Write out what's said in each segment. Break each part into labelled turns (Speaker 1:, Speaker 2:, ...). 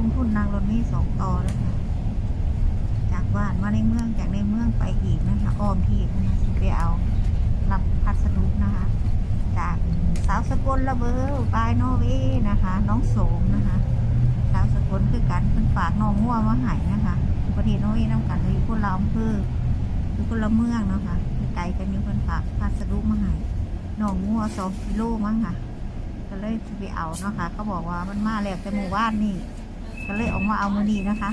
Speaker 1: มีสองต่อแล้วค่ะจากบ้านมาในเมืองจากในเมืองไปอีกนะคะอ้อมที่นะคะสิไปเอารับพัสดุนะคะ จากสาวสกลระเบอร์บายนอเวย์นะคะ น้องโสมนะคะสาวสกลคือกันเป็นฝากน้องงัวมาหายนะคะประเทศนอเวย์น้ำกันเลยคนเราอำเภออยู่คนละเมืองนะคะไกลกันอยู่คนฝากพัสดุมาหายน้องงัวสองกิโลมั้งค่ะก็เลยไปเอาเนาะค่ะเขาบอกว่ามันมาแล้วแต่หมู่บ้านนี่ ก็เลยออกมาเอามือนีนะคะ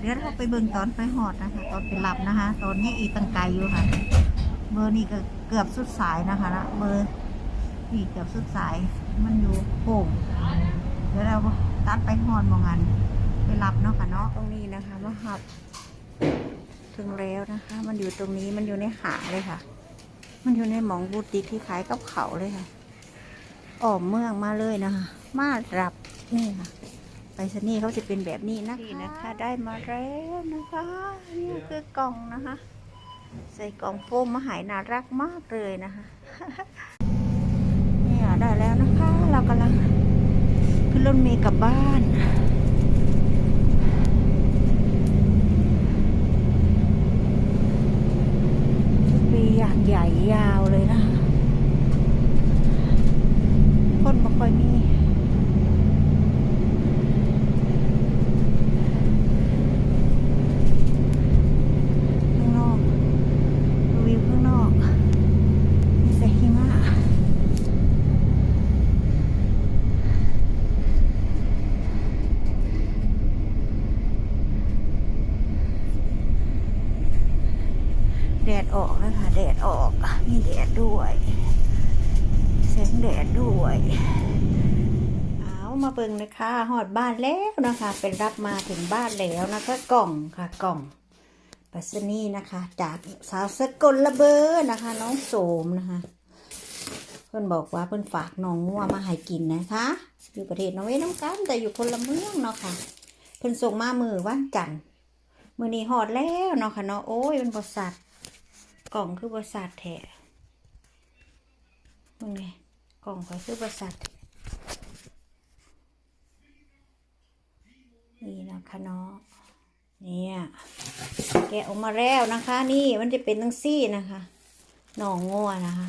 Speaker 1: เดี๋ยวเราไปเบิ่งตอนไปหอดนะคะ ตอนไปหลับนะคะ ตอนนี้อีตังไกลอยู่ค่ะ เบอร์นี่ก็เกือบสุดสายนะคะนะเบอร์นี่เกือบสุดสาย มันอยู่โป่งเดี๋ยวเราตัดไปหอดมองงันไปรับเนาะค่ะเนาะตรงนี้นะคะมาหับถึงแล้วนะคะ มันอยู่ตรงนี้มันอยู่ในหาเลยค่ะ มันอยู่ในหมองบูติกที่ขายกับเขาเลยค่ะออมเมืองมาเลยนะคะ มารับนี่ค่ะ ไปสนีย์เขาจะเป็นแบบนี้นะคะนี่นะคะได้มาแล้วนะคะนี่คือกล่องนะคะ ใส่กล่องโฟมมาหายน่ารักมากเลยนะคะเนี่ยได้แล้วนะคะ เรากำลังขึ้นรถเมล์กลับบ้าน ปีอย่างใหญ่ยาวเลยนะคะคนไม่ค่อยมี ข้างนอกดูวิวข้างนอกมีแต่หิมะแดออกแล้วค่ะแดดออกมีแดดด้วยแสงแดดด้วยเอามาเบิ่งนะคะหอดบ้านแล้วนะคะ เป็นรับมาถึงบ้านแล้วนะคะกล่องค่ะกล่องปัสนีนะคะ จากสาวสกลระเบอร์นะคะ น้องโสมนะคะเพื่อนบอกว่าเพื่อนฝากน้องงัวมาให้กินนะคะ อยู่ประเทศนอร์เวย์น้ำกันแต่อยู่คนละเมืองเนาะค่ะเพื่อนส่งมามือวันจันทร์มือนี้หอดแล้วเนาะค่ะเนาะโอ้ยเป็นบริษัท กล่องคือบริษัทแท้มึงไงกล่องข่อยคือบริษัทนี่นะคะเนาะเนี่ยแกะออกมาแล้วนะคะ นี่มันจะเป็นตั้งซี่นะคะหนองงัวนะคะ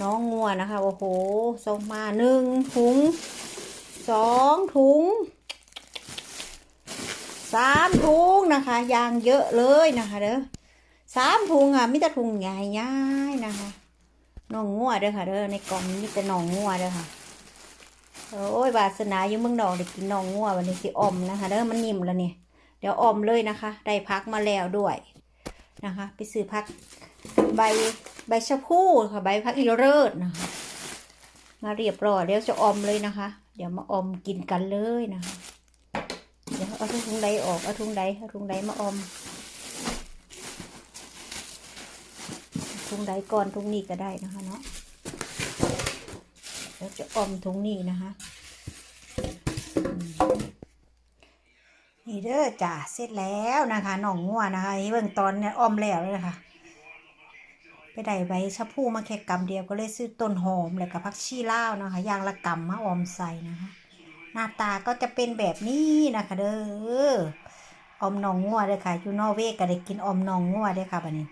Speaker 1: น้องงัวนะคะโอ้โหส่งมาหนึ่งถุงสองถุงสามถุงนะคะยางเยอะเลยนะคะเด้อ สามถุงอะมิแต่ถุงใหญ่ๆนะคะน้องงัวเด้อค่ะเด้อในกล่องนี้มีแต่น้องงัวเด้อค่ะโอ้ยวาสนาอยู่เมืองนอกได้กินน้องงัววันนี้สิอมนะคะเด้อมันนิ่มแล้วเนี่ยเดี๋ยวอมเลยนะคะ ได้พักมาแล้วด้วยนะคะ ไปซื้อพักใบใบชะพูค่ะใบพักอีเลิศนะคะมาเรียบร้อยเดี๋ยวจะอมเลยนะคะ เดี๋ยวมาอมกินกันเลยนะคะเดี๋ยวเอาถุงใดออกเอาถุงใดเอาถุงใดมาอม ถุงใดก่อนถุงนี้ก็ได้นะคะเนาะเดี๋ยวจะอมถุงนี้นะคะ นี่เด้อจ้าเสร็จแล้วนะคะหน่องงัวนะคะนี่เบิ่งตอนเนี่ยอมแล้วเลยค่ะไปได้ใบชะพูมาแค่กำเดียวก็เลยซื้อต้นหอมแล้วก็ผักชีเลานะคะยางละกำมาอมใส่นะคะ หน้าตาก็จะเป็นแบบนี้นะคะเด้ออมหนองงัวเด้อค่ะอยู่นอเวย์ก็ได้กินอมหนองงัวเด้อค่ะบัดนี้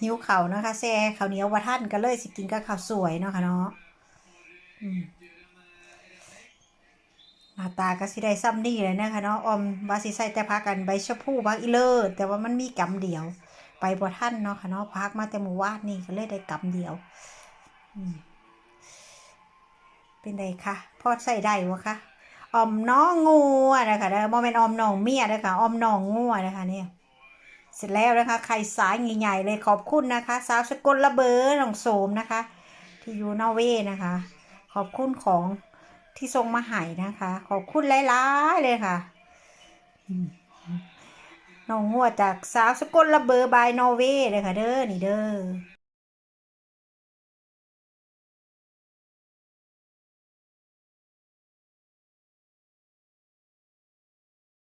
Speaker 1: หิวเข่านะคะแซ่ข้าวเหนียวว่าท่านก็เลยสิกินกับข้าวสวยเนาะค่ะเนาะอืมหน้าตาก็สิได้ซ้ำนี่เลยนะคะเนาะออมบาสิใส่แต่พักกันใบชะพูพักอีเลิศแต่ว่ามันมีกำเดียว ไปบ่ท่านเนาะค่ะเนาะพักมาแต่หมู่วาดนี่ก็เลยได้กำเดียวเป็นไงคะพอใส่ได้วะคะอมน้องงูนะคะเด้อบ่แม่นออมน้องเมียนะคะออมน้องงูนะคะเนี่ย เสร็จแล้วนะคะไข่สายใหญ่ๆเลยขอบคุณนะคะ สาวสกลระเบอร์น้องโสมนะคะ ที่อยู่นอร์เวย์นะคะ ขอบคุณของที่ทรงมาให้นะคะ ขอบคุณหลายๆเลยค่ะน้องงัวจากสาวสกลระเบอร์บายนอร์เวย์เลยค่ะเด้อนี่เด้อ